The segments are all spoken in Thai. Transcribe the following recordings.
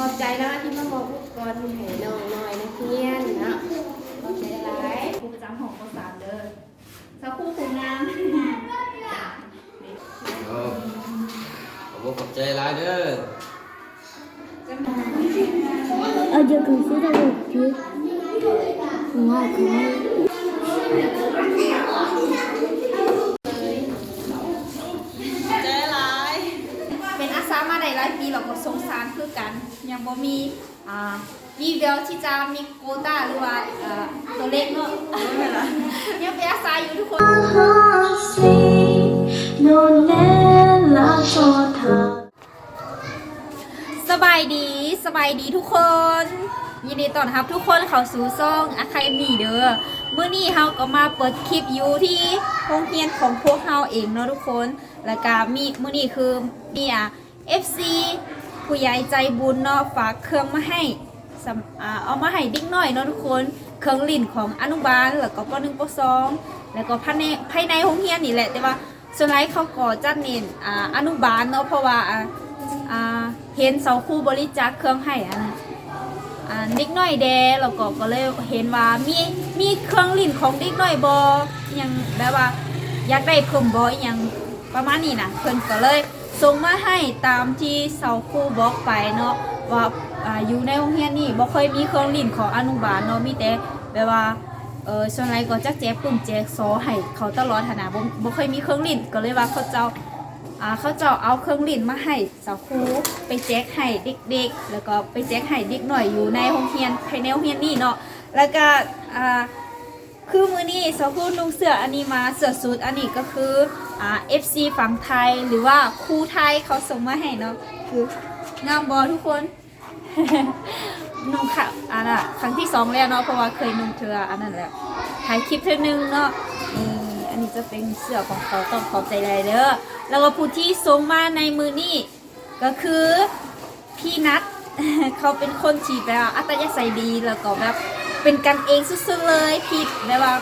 ขอบใจนะที่มาบอกลูกก่อนให้น้องน้อยนักเรียนเนาะขอบใจหลายครูประจำของปสามเด้อสักครู่ครูงามเออขอบคุณขอบใจหลายเด้อ Oggi ho considerato più una cosa. ใจร้าย เป็นอาสามาได้หลายปีเราก็สงสาร คือกันยังบ่มีอ่ามีเดียวที่จะมีโควต้าหรือว่าตัวเลขเนาะเนไรยังเป็นอาสาอยู่ทุกคนสบายดีสบายดีทุกคน ยินดีต้อนรับทุกคนเข้าสู่ซ่องอะคาเดมี่เด้อเมื่อนี้เฮาก็มาเปิดคลิปอยู่ที่โรงเรียนของพวกเฮาเองเนาะทุกคน แล้วก็มีเมื้อนี้คือมีอะ FC ผู้ใหญ่ใจบุญเนาะฝากเครื่องมาให้เอามาให้เด็กน้อยเนาะทุกคน เครื่องลิ้นของอนุบาลแล้วก็ป .1 ป .2 แล้วก็ภายในภายในโรงเรียนนี่แหละ แต่ว่าส่วนหลายเขาก็จัดเน้นอนุบาลเนาะเพราะว่าเห็นเสาคู่บริจาคเครื่องให้อันอ่าเด็กน้อยแดแล้วก็ก็เลยเห็นว่ามีมีเครื่องลิ้นของเด็กน้อยบอยังแบบว่าอยากได้เพิ่มบอหยังประมาณนี้นะเพิ่นก็เลย ส่งมาให้ตามที่เสาคู่บอกไปเนาะว่าอายู่ในโรงเรียนนี่บ่เคยมีเครื่องลิ้นของอนุบาลเนาะมีแต่แบบว่าเออส่วนไรก็จักแจกปุ่มแจกซอให้เขาตลอดหั้นะบ่บ่เคยมีเครื่องลิ้นก็เลยว่าเขาเจ้าอ่าเขาจะเอาเครื่องลิ้นมาให้สาวครูไปแจกให้เด็กๆ แล้วก็ไปแจกให้เด็กหน่อยอยู่ในห้องเรียนภายในห้องเรียนนี่เนาะแล้วก็อ่า คือมือนี้สาวครูนุ่งเสื้ออันนี้มาเสื้อสูทอันนี้ก็คืออ่า FC ฝั่งไทยหรือว่าครูไทยเขาส่งมาให้เนาะคืองามบอทุกคนนุ่งค่ะอันน่ะครั้งที่สองแล้วเนาะเพราะว่าเคยนุ่งเธออันนั้นแหละถ่ายคลิปเธอนึงเนาะนี่อันนี้จะเป็นเสื้อของเขาต้องขอบใจเลยเด้อแล้วก็ผู้ที่ส่งมาในมือนี่ก็คือพี่นัทเขาเป็นคนที่แบบอัตยาศัยดีแล้วก็แบบ เป็นกันเองสุดๆเลยพี่แบบว่า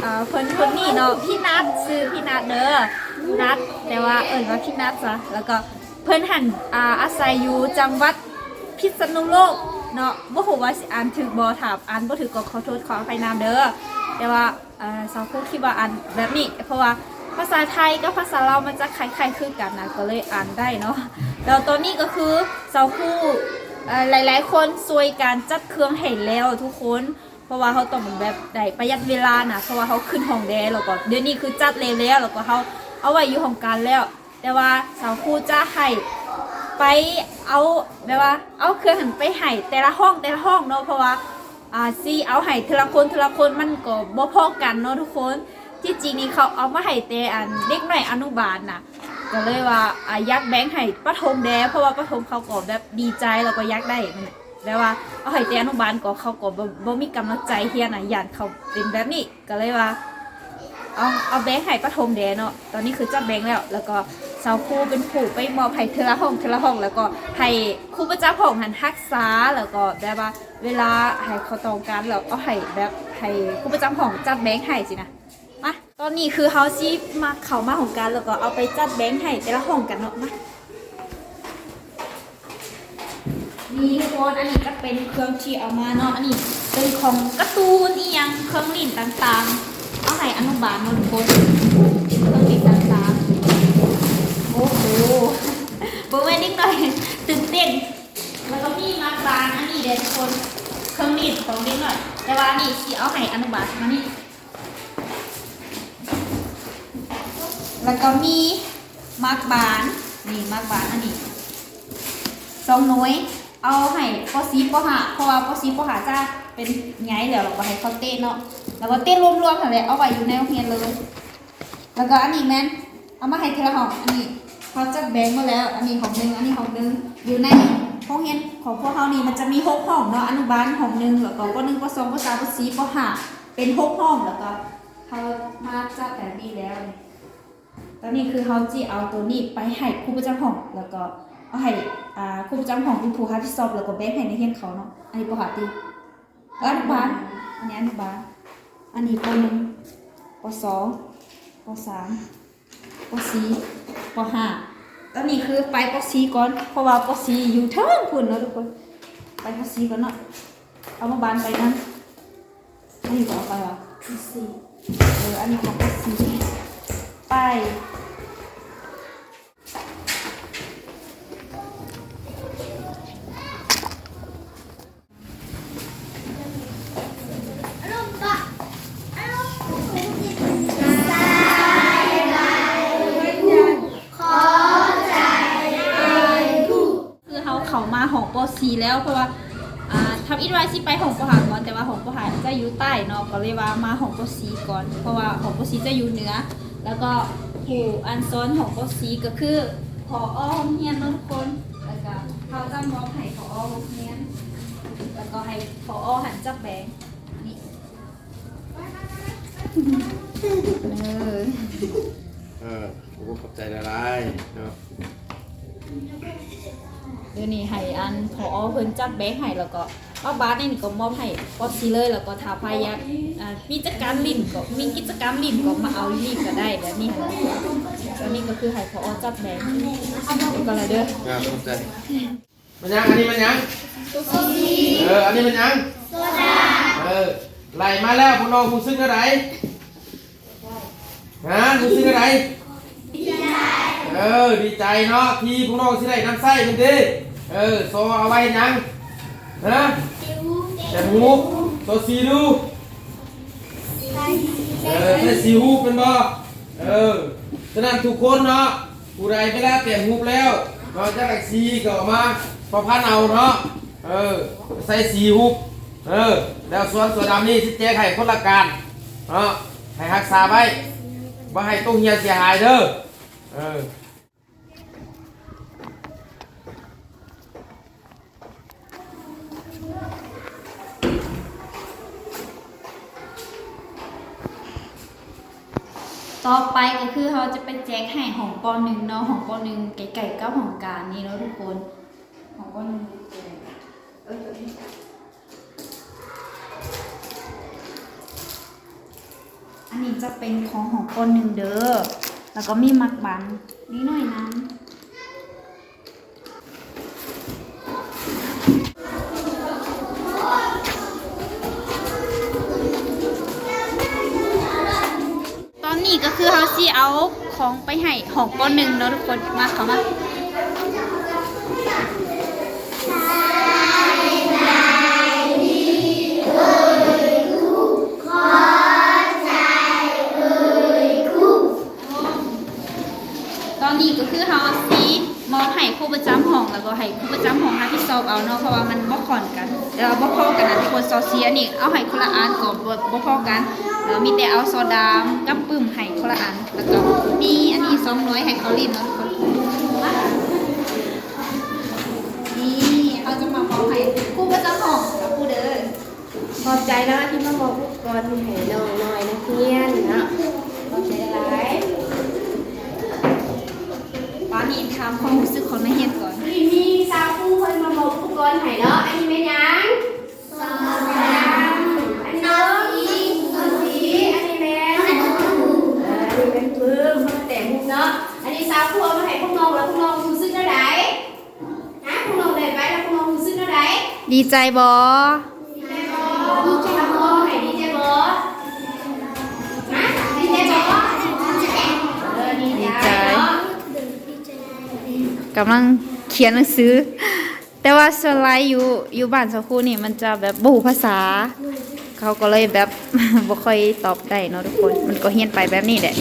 เอ่อคนคนนี้เนาะพี่นัทซื้อพี่นัทเด้อนัทแต่ว่าเอ่ยว่าพี่นัทซะแล้วก็เพิ่นหันอ่าอาศัยอยู่จังหวัดพิษณุโลกเนาะบ่ฮู้ว่าสิอ่านถึกบ่ถามอ่านบ่ถึกก็ขอโทษขออภัยนามเด้อแต่ว่าเอ่อสาวผู้คิดว่าอ่านแบบนี้ เพราะว่าภาษาไทยกับภาษาลามันจะคล้ายๆคือกันนะก็เลยอ่านได้เนาะแล้วตอนนี้ก็คือสาวผู้ หลายๆ คนช่วยการจัดเครื่องให้แล้วทุกคน เพราะว่าเขาต้องแบบได้ประหยัดเวลานะเพราะว่าเขาขึ้นห้องแดแล้วก็เดี๋ยวนี้คือจัดเลยแล้วแล้วก็เขาเอาไว้อยู่ห้องการแล้ว แต่ว่าสาวผู้จะให้ไปเอาแบบว่า เอาเครื่องหันไปให้แต่ละห้องแต่ละห้องเนาะเพราะว่าอ่าซีเอาให้ทีละคนทีละคนมันก็บ่พอกันเนาะทุกคนที่จริงนี่เขาเอามาให้แต่อันเด็กหน่อยอนุบาลน่ะ ก็เลยว่าอายักแบงค์ให้ปฐมแดเพราะว่าปฐมเขาก็แบบดีใจแล้วก็ยักได้นั่นแหละแบบว่าเอาให้แต่อนุบาลก็เขาก็บ่บ่มีกำลังใจเฮียนอะย่านเขาเป็นแบบนี้ก็เลยว่าเอาเอาแบงค์ให้ปฐมแดเนาะตอนนี้คือจับแบงค์แล้ว แล้วก็สาวครูเป็นผู้ไปมอบให้เทละห้องเทละห้องแล้วก็ให้ครูประจำห้องหันทักษาแล้วก็แบบว่าเวลาให้เขาต้องการแล้วเอาให้แบบให้ครูประจำห้องจัดแบงค์ให้สินะ มาตอนนี้คือเฮาซีมาเข้ามาของการแล้วก็เอาไปจัดแบงค์ให้แต่ละห้องกันเนาะมานี่ทุกคนอันนี้ก็เป็นเครื่องที่เอามาเนาะอันนี้เป็นของกร์ตูนอีหยังเครื่องลิ้นต่างๆ เอาให้อนุบาลเนาทุกคนเครื่องลิ้นต่างๆ โอ้โหบเวนิดหน่อยตื่นเต้นแล้วก็มีมาบานอันนี้เด็ทุกคนเครื่องลิ้นของเด็กหน่อย แต่ว่าอันนี่เอาให้อนุบาลมานี่ แล้วก็มีมาร์กบานนี่มาร์กบานอันนี้สองหน่วยเอาให้ปอซีปอหาเพราะว่าปอซีปอหาจะเป็นไงแล้วเราก็ให้เขาเต้นเนาะแล้วก็เต้นรวมๆเท่าไรเอาไว้อยู่ในโรงเรียนเลย แล้วก็อันนี้แม่นเอามาให้เทละห้องอันนี้เขาจัดแบ่งมาแล้ว อันนี้ของหนึ่งอันนี้ของหนึ่งอยู่ในห้องเรียนของพวกเขานี่มันจะมีหกห้องเนาะอนุบาลห้องหนึ่งแล้วก็ปหนึ่งปสองปสามปสี่ปห้าเป็นหกห้องแล้วก็เขามาจัดแบบนี้แล้ว อนนี้คือเขาจีเอาตัวนี้ไปให้ครูประจำห้องแล้วก็เอาให้อ่าครูประจำห้องเป็นผู้หาที่สอบแล้วก็แบ่งให้ในเรียนเขาเนาะอันนี้ปหาตีแล้วอนุบาลอันนี้อนุบาลอันนี้ปหนึ่งปสองปสามปสี่ปห้าตอนนี้คือไปปสี่ก่อนเพราะว่าปสี่อยู่เทิงพุ่นเนาะทุกคนไปภาษีก่อนเนาะเอามาบานไปนั้นอันนี้ก็เอาไปวะสี่เอออันนี้ของภาษี ไป คือเขาเขามาของปอซีแล้วเพราะว่าอ่าทำอินไวซิไปของปอหาก่อนแต่ว่าของปอหาจะอยู่ใต้เนาะก็เลยว่ามาของปอซีก่อน เพราะว่าของปอซีจะอยู่เหนือ แล้วก็ผู้อันซ้อนของปอซีก็คือพออ้อมเฮียนเนาะทุกคนแล้วก็เขาจะมอบให้พออ้อมเฮียนแล้วก็ให้พออ้อหันจับแบงนี่เออเออผมก็ขอบใจหลายเนาะ เดี๋ยวนี้ให้อันพอเพิ่นจัดแบงค์ให้แล้วก็ป้าบาสนี่ก็มอบให้ป๊อปซีเลยแล้วก็ถ้าพายักอ่ามีกิจกรรมลิ้นก็มีกิจกรรมลิ้นก็มาเอาลิ้นก็ได้แบบนี้ค่ะแล้วนี่ก็คือให้พอจัดแบงค์ก็เลยเด้ออ่าขอบใจมันยังอันนี้มันยังเอออันนี้มันยังเออไหลมาแล้วพวกน้องผู้ซึ้งอะไรฮะผู้ซึ้งอะไรเออดีใจเนาะที่พวกน้องสิได้น้ำไส้เป็นดี เออโซเอาไว้ยังฮะแต่หูโซซีดูเออแต่สีหูเป็นบ่เออฉะนั้นทุกคนเนาะผู้ใดไม่ได้เปลี่ยนหูแล้วเราจะไอ้สีก็เออกมาพอพันเอาเนาะเออใส่สีหูเออแล้วส่วนส่วนดำนี่ที่แจ้งให้คนละการเนาะให้รักษาไว้บ่ให้ตู้เฮียเสียหายเด้อเออ ต่อไปก็คือเราจะไปแจกให้ของปหนึ่งเนาะของปหนึ่งไก่ๆกับของการนี่เนาะทุกคนของปหนึ่งเอออันนี้จะเป็นของของปหนึ่งเด้อแล้วก็มีมักบันนิดหน่อยนะ เขาสิเอาของไปให้ของปหนึ่งเนาะทุกคนมาเขามาตอนนี้ก็คือเฮาซีมอบให้ครูประจำห้องแล้วก็ให้ครูประจำห้องรับผิดชอบเอาเนาะเพราะว่ามันบ่ค่อนกันเออบ่พอกันนะทุกคนซอเซียนี่เอาให้คนละอันก่อนบ่บ่พอกัน แล้วมีแต่เอาโซดามกับปึ้มให้คนละอัน แล้วก็มีอันนี้200ให้เขาลิ้นเนาะทุกคนนี่เขาจะมามอบให้ครูประจำห้องกับครูเด้อขอบใจนะที่มาบอกอุปกรณ์ให้น้องน้อยนักเรียนเนาะขอบใจหลายป้านี่ถามความรู้สึกของนักเรียนก่อนนี่มีสาวผู้คนมาบอกอุปกรณ์ให้เนาะอันนี้เป็นหยัง เนาะ อันนี้สาวผู้เอามาให้พวกน้องแล้วพวกน้องรู้สึกเท่าไหร่ฮะพวกน้องได้ไปแล้วพวกน้องรู้สึกเท่าไหร่ดีใจบ่ดีใจบ่ดีใจบ่ให้ดีใจบ่ฮะดีใจบ่เออดีใจเนาะกำลังเขียนหนังสือ แต่ว่าสไลด์อยู่อยู่บ้านสักครู่นี่มันจะแบบบ่ฮู้ภาษา เขาก็เลยแบบบ่ค่อยตอบได้เนาะทุกคน มันก็เฮียนไปแบบนี้แหละ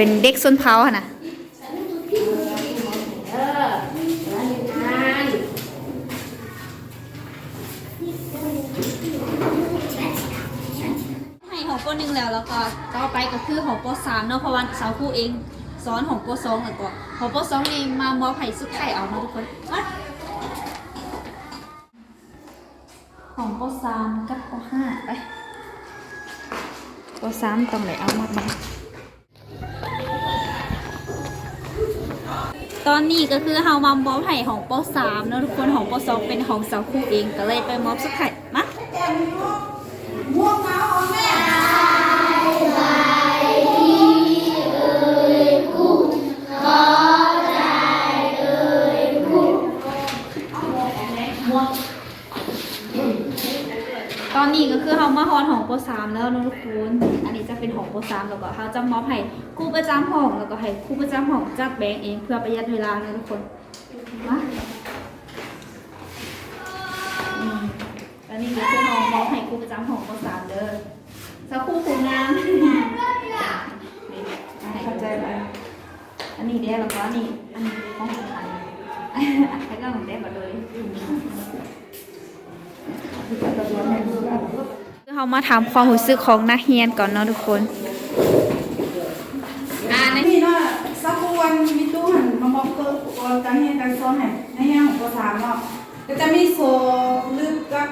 เป็นเด็กส้นเผาหั่นน่ะเออแล้วอยู่นานให้ของปหนึ่งแล้วแล้วก็ต่อไปก็คือของปสามเนาะเพราะว่าสาวครูเองสอนของปสองแล้วก็ของปสองนี่มามอบให้สุดท้ายเอาเนาะทุกคนมาของปสามกับปห้าไปปสามต้องไหนเอามาบ้าง ตอนนี้ก็คือเฮามามอบให้ของปสามนะทุกคนของปสองเป็นของสาวครูเองก็เลยไปมอบสุดท้ายมาตอนนี้ก็คือเรามาฮอนของปสามแล้วนะทุกคน อันนี้จะเป็นของปสามแล้วก็เขาจะมอบให้ ครูประจำห้องแล้วก็ให้ครูประจำห้องจัดแบงเองเพื่อประหยัดเวลานะทุกคนมาอันนี้ก็คือเรามอบให้ครูประจำห้องปสามเด้อสักครู่ครูงามเข้าใจไหมอันนี้เด้แล้วก็อันนี้อันนี้ของของใครใครก็ของเด้มดเลยเรามาถามความรู้สึกของนักเรียนก่อนเนาะทุกคน อ่าใน นี่เนาะสักวันมีตู้หันมามองเกิดอุปกรณ์การเรียนการสอนให้ในแง่ของภาษาเนาะ ก็จะมีโซลึกกับ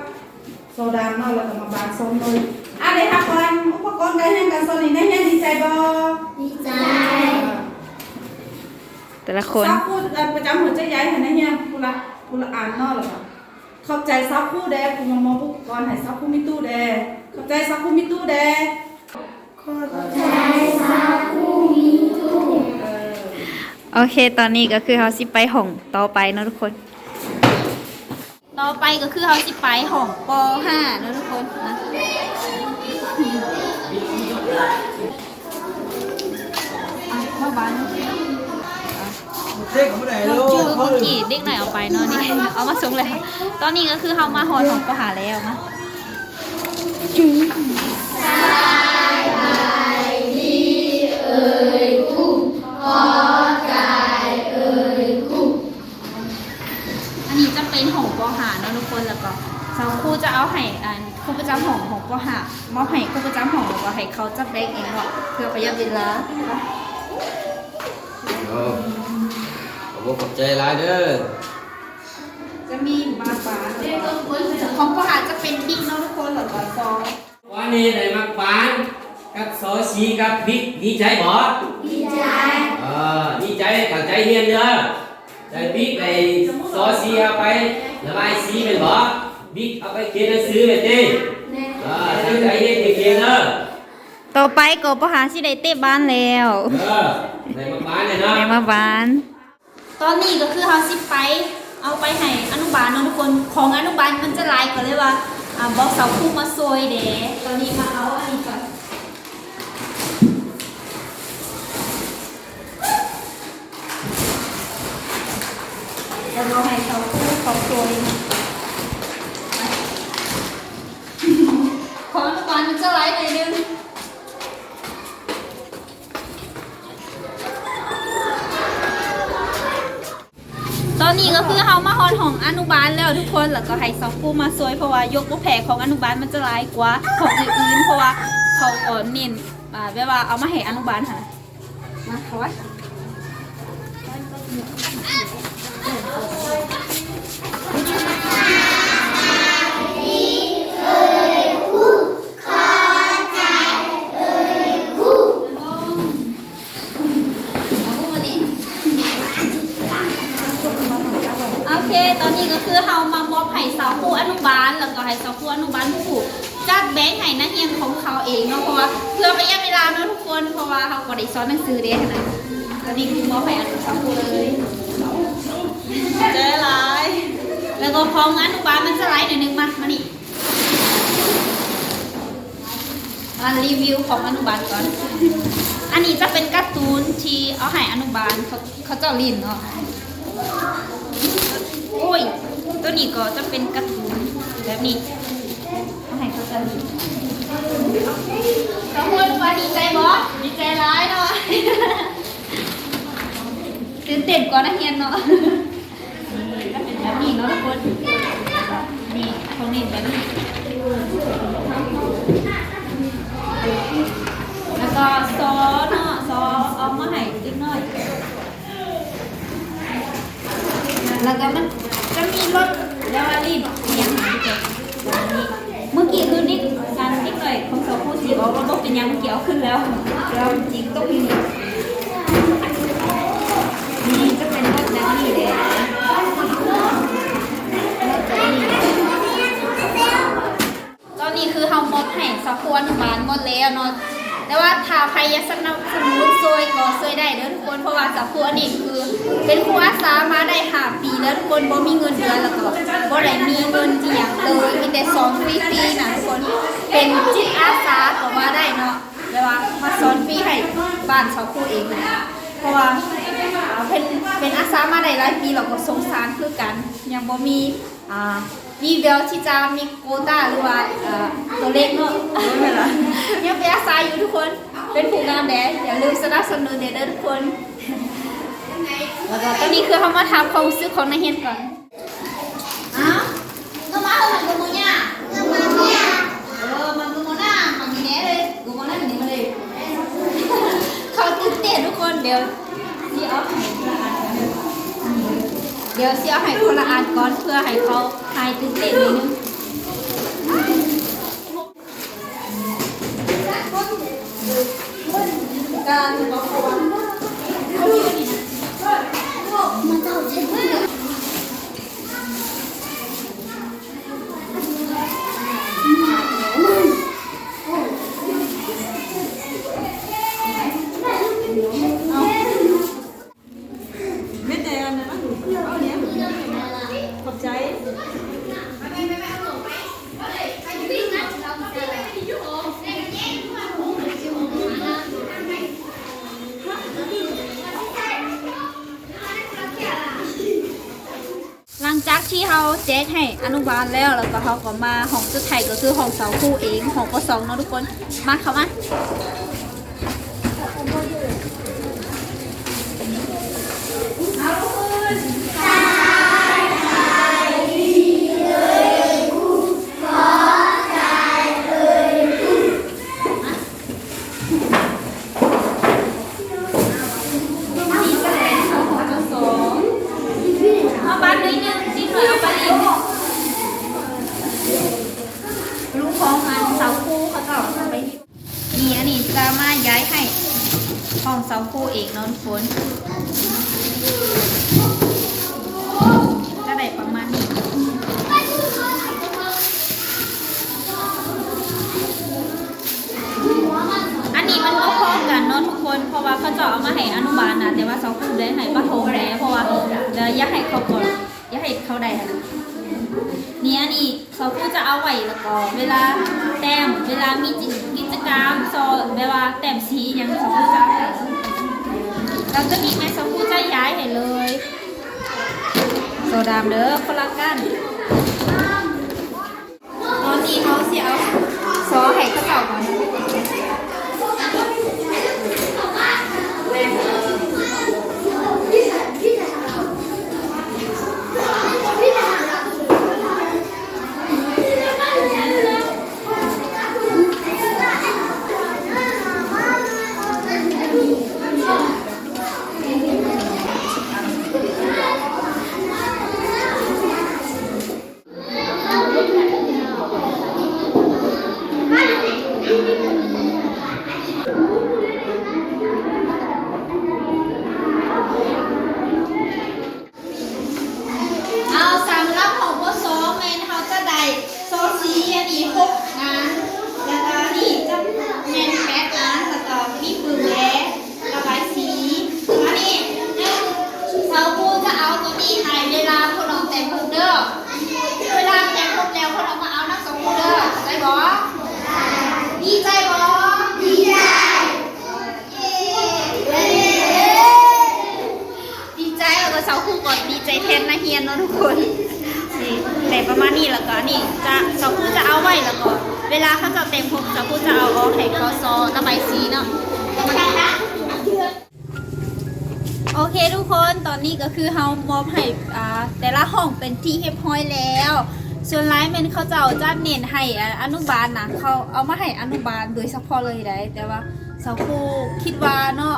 โซดานเนาะแล้วก็มาบางโซนเลยอะเดี๋ยวทักวันอุปกรณ์การเรียนการสอนนี่ในแง่ดีใจบ่ดีใจแต่ละคนซักคู่เอ่อประจำหัวใจใหญ่ให้ในแง่ผู้ละผู้ละอ่านเนาะแล้วก็เข้าใจซักคู่แดกูมามองอุปกรณ์ให้ซักคู่มีตู้แดเข้าใจซักคู่มีตู้แดโอเคตอนนี้ก็คือเขาสิไปห้องต่อไปเนาะทุกคน ต่อไปก็คือเขาสิไปห้องป .5 เนาะทุกคนนะอะเข้าบ้านเด็กเขาไม่ได้เราลูชื่อกเขาเมื่อกี้เด็กหน่อยเอาไปเนาะนี่เอามาส่งเลยตอนนี้ก็คือเขามาหอนของปหาแล้วนะอันนี้จะ เป็นของปหาเนาะทุกคนแล้วก็สาวครูจะเอาให้อันครูประจำของของปหามอบให้ครูประจำของแล้วก็ให้เขาจัดแบงเองเนาะเพื่อประหยัดเวลาเออผมขอบใจหลายเด้อจะมีมาปาของปหาจะเป็นบิ๊กเนาะทุกคนแล้วก็ซองวันนี้ได้มักปานกับโซซีกับบิ๊กดีใจบ่ดีใจเออดีใจตั้งใจเรียนเด้อ ได้บิ๊กได้โซซีเอาไประบายสีเป็นบ่บิ๊กเอาไปเขียนหนังสือไปติเออตั้งใจเรียนเก่งๆเด้อต่อไปก็ปหาสิได้เตะบ้านแล้วเออได้มักปานเลยเนาะในมาบ้านตอนนี้ก็คือเฮาสิไปเอาไปให้อนุบาลเนาะทุกคนของอนุบาลมันจะหลายก็เลยว่าอ่าบอกสาวคู่มาซวยเด้ตอนนี้มาเอาอันนี้ก่อน แล้วก็ให้สาวคู่เขาซวยมาของอนุบาลมันจะหลายหน่อยนึงตอนนี้ก็คือเฮามาฮอนของอนุบาลแล้วทุกคนแล้วก็ให้ซอฟกูมาซวยเพราะว่ายกบ่แผของอนุบาลมันจะร้ายกว่าของอื่นๆเพราะว่าเขาเอ่อเน้นอ่าแบบว่าเอามาให้อนุบาลค่ะมาเขาว่า ก็ได้สอนหนังสือเด้นะตอนนี้คือมอบให้อนุบาลผู้เลยเจอหลายแล้วก็ของอนุบาลมันจะไลฟ์หน่อยนึงมามานี่มารีวิวของอนุบาลก่อน อันนี้จะเป็นการ์ตูนที่เอาให้อนุบาลเขาเขาเจ้าลินเนาะ โอ้ย ตัวนี้ก็จะเป็นการ์ตูนแบบนี้เอาให้เขาจะลิน ขอบคุณว่าดีใจบอดีใจร้ายเนาะตื่นเต้นกว่านักเรียนเนาะนี่ก็เป็นแบบนี้เนาะทุกคนนี่เขาเน้นแบบนี้แล้วก็ซอสเนาะซอสเอามาให้อีกหน่อย แล้วก็มันจะมีรถแล้วรีบเลี้ยงหาเจอเมื่อกี้คือนิดการนิดหน่อ ยของสาวผู้สีบอกว่ารถเป็นยังเกี้เอาขึ้นแล้วแล้วจริงต้องมีนี่จะเป็นรถแนวนี้เลยตอนนี้คือเฮาหมดให้สาวผู้อนุบาลหมดแล้วเนาะแต่ว่าถ้าใครอยากสนับสนุนช่วยก็ช่วยได้เด้อทุกคนเพราะว่าสาวรนนี้คือ เป็นครูอาสามาได้หาปีแล้วทุกคนบ่มีเงินเดือนแล้วก็บ่ได้มีเงินที่ยง เลยมีแต่สอนฟรีๆนะทุกคนเป็นจิตอาสาก็มาได้เนาะแต่ว่ามาสอนฟรีให้บ้านสาวครูเองนะเพราะว่าเป็นเป็นอาสามาได้หลายปีเราก็สงสารคือกันยังบ่มีอ่าวีเวลที่จะมีโควต้าหรือว่าเอ่อตัวเลขเนาะยังเป็นอาสาอยู่ทุกคนเป็นผู้งามแดดอย่าลืมสนับสนุนเด้อทุกคนแล้วก็ตอนนี้คือเขามาทำความรู้สึกของนายเฮียนก่อน อ้าวก็มาเอาหนังกูเนี่ยก็มาเนี่ยเออมันกูมาหน้ามันมีแน่เลยกูมาหน้าอย่างนี้มาเลย เขาตื่นเต้นทุกคน เดี๋ยวสิเอาให้คนละอันก่อนเดี๋ยวสิเอาให้คนละอันก่อนเพื่อให้เขาหายตื่นเต้นนิดนึงการบอกว่าเขาอยู่นี่นะ ไม่แต่อันนั้นนะเอาเนี้ยขอบใจ หลังจาก้งให้อนุบาลแล้วแล้วก็เขาก็มาห้องสุดท้ายก็คือห้องเสาคู่เองห้องก็สองเนาะทุกคนมาเข้ามา กามโซเวลาแต้มสีอย่างเสาคู่จะให้เราจะมีแม่สาคู่จะย้ายให้เลย โซดามเด้อคนละกันตอนนี้เขาเสียวโซอให้เขาเก่าก่อน เอาสำหรับของพวกสองเมนเขาจะได้โซสีอันนี้หกอันแล้วก็นี่จะเมนแปดอันแล้วก็มีปืนแล้ระบายสีอันนี้เนี่ยเสาปูจะเอาตัวนี้ให้เวลาพวกเราแต่งรูปเด้อเวลาแต่งรูปแล้วพวกเรามาเอานักสองปูเด้อได้บ่ดีใจบ่ดีใจดีใจแล้วก็เสาคู่ก่อนดีใจแทนนาเฮียนเนาะทุกคน นี่แต่ประมาณนี้แล้วก็นี่จะสาวผู้จะ เอาไว้แล้วก็เวลาเขาจะเต็มผมสาวผู้จะเอาออกให้ซอระบายสีเนาะโอเคทุกคนตอนนี้ก็คือเฮามอบให้อ่าแต่ละห้องเป็นที่เรียบร้อยแล้วส่วนไลน์เมนเขาจะเอาจ้าเน้นให้อานุบาลนะเขาเอามาให้อนุบาลโดยเฉพาะเลยได้แต่ว่าสาวผู้คิดว่าเนาะ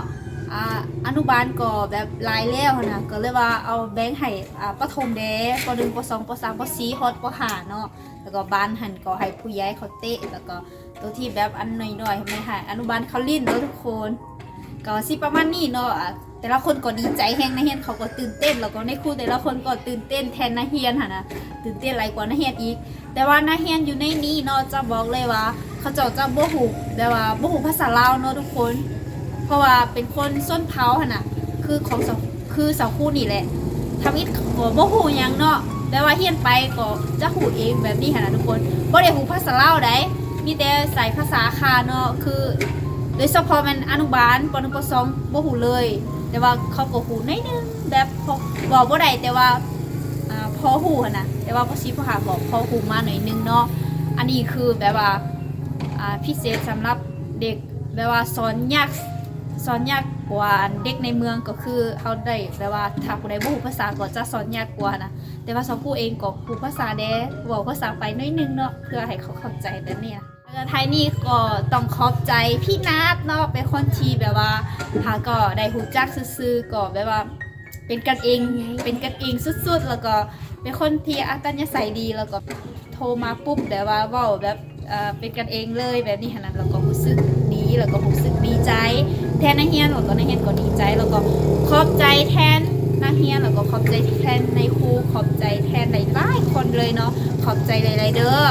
อ่าอนุบาลก็แบบลายแล้วนะก็เลยว่าเอาแบงค์ให้อ่าประถมเด้ปหนึ่งปสองปสามปสี่ฮอดปห้าเนาะแล้วก็บ้านหันก็ให้ผู้ใหญ่เขาเตะแล้วก็ตัวที่แบบอันน้อยๆไม่ให้อนุบาลเขาลิ้นเนาะทุกคน ก็สิประมาณนี้เนาะแต่ละคนก็ดีใจแฮงนะเฮียนเขาก็ตื่นเต้นแล้วก็ในครูแต่ละคนก็ตื่นเต้นแทนนาเฮียนค่ะนะตื่นเต้นหลายกว่านาเฮียนอีก แต่ว่านาเฮียนอยู่ในนี้เนาะจะบอกเลยว่า เขาเจ้าจะบ่ฮู้แต่ว่าบ่ฮู้ภาษาลาวเนาะทุกคน เพราะว่าเป็นคนส้นเผาหนน่ะคือของสาวคือสาวคู่นี่แหละทำอิดก็บ่ฮู้หยังเนาะแต่ว่าเฮียนไปก็จะฮู้เองแบบนี้หนน่ะทุกคนบ่ได้ฮู้ภาษาเล่าได้มีแต่ใส่ภาษาคาเนาะคือโดยเฉพาะมันอนุบาลป .1 ป .2 บ่ฮู้เลย แต่ว่าเขาก็ฮู้หนิดนึงแบบพอบอกบ่ได้แต่ว่าพอฮู้หั่นน่ะแต่ว่าพอสิพอหาบอกพอฮู้มาหน่อยนึงเนาะอันนี้คือแบบว่าอ่าพิเศษสำหรับเด็กแบบว่าสอนยาก สอนยากกว่าเด็กในเมืองก็คือเขาได้แปลว่าถ้าผู้ใดบ่ฮู้ภาษาก็จะสอนยากกว่านะแต่ว่าสาวผู้เองก็ฮู้ภาษาแดเว้าภาษาไปน้อยนึงเนาะเพื่อให้เขาเข้าใจแบบนี้นะแล้วไทยนี่ก็ต้องขอบใจพี่นัทเนาะเป็นคนที่แบบว่าหาก็ได้ฮู้จักซื่อๆก็แบบว่าเป็นกันเองเป็นกันเองสุดๆ แล้วก็เป็นคนที่อัตยาศัยดีแล้วก็โทรมาปุ๊บแบบว่าว้าแบบเออเป็นกันเองเลยแบบนี้ขนาดแล้วก็รู้สึกดีแล้วก็รู้สึกดีใจ แทนนักเรียนแล้วก็นักเรียนก็ดีใจ แล้วก็ขอบใจแทนนักเรียนแล้วก็ขอบใจแทนในครูขอบใจแทนหลายๆคนเลยเนาะขอบใจหลายๆเด้อ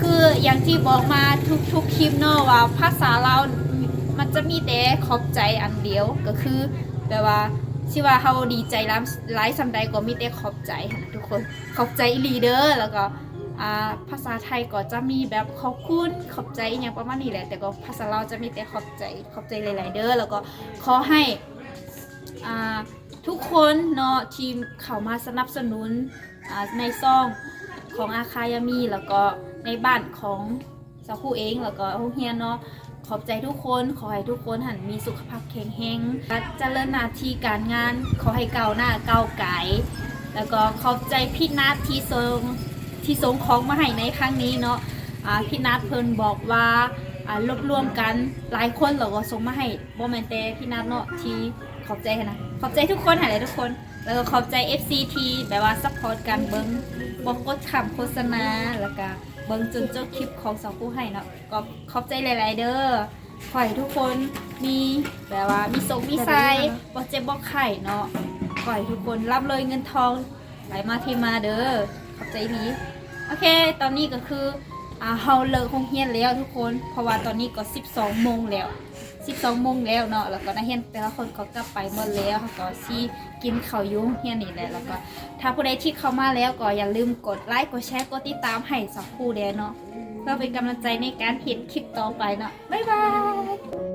คืออย่างที่บอกมาทุกๆคลิปเนาะว่าภาษาเรามันจะมีแต่ขอบใจอันเดียวก็คือแบบว่าที่ว่าเฮาดีใจร้หลายสำใดก็มีแต่ขอบใจนะทุกคนขอบใจอีลีเด้อแล้วก็ ภาษาไทยก็จะมีแบบขอบคุณขอบใจอย่างประมาณนี้แหละ แต่ก็ภาษาเราจะมีแต่ขอบใจขอบใจหลาย ๆ เด้อแล้วก็ขอให้ทุกคนเนาะทีมเข้ามาสนับสนุนในซ่องของอาคายามีแล้วก็ในบ้านของสาคู่เองแล้วก็โรงเรียนเนาะขอบใจทุกคนขอให้ทุกคนหันมีสุขภาพแข็งแรงและเจริญหน้าที่การงาน ขอให้เก้าหน้าเก้าไกลแล้วก็ขอบใจพี่นัทที่ส่ง ที่ส่งของมาให้ในครั้งนี้เนาะอ่าพี่นัทเพิ่นบอกว่ารวบรวมกันหลายคนแล้วก็ส่งมาให้บ่แมนแต่พี่นัทเนาะที่ขอบใจหั้นะขอบใจทุกคนหายๆทุกคน แล้วก็ขอบใจ FC ที่แบบว่าซัพพอร์ตกันเบิ่งบ่กดคำโฆษณาแล้วก็เบิ่งจนจบคลิปของสองผู้ให้เนาะก็ขอบใจหลาย ๆ เด้อขอให้ทุกคนมีแบบว่ามีสุขมีไซบ่เจ็บบ่ไข้เนาะขอให้ทุกคนรับเลยเงินทองไหลมาเทมาเด้อขอบใจดี โอเค ตอนนี้ก็คืออ่าเฮาเลิกโรงเรียนแล้วทุกคน เพราะว่าตอนนี้ก็ 12โมงแล้ว 12โมงแล้วเนาะ แล้วก็นักเรียนแต่ละคนก็กลับไปหมดแล้วเขาก็สิกินข้าวยุ่งเรียนนี่แหละ แล้วก็ถ้าผู้ใดที่เข้ามาแล้วก็อย่าลืมกดไลค์ กดแชร์ กดติดตามให้สักครู่เดียวเนาะเพื่อเป็นกำลังใจในการเห็นคลิปต่อไปเนาะ บ๊ายบาย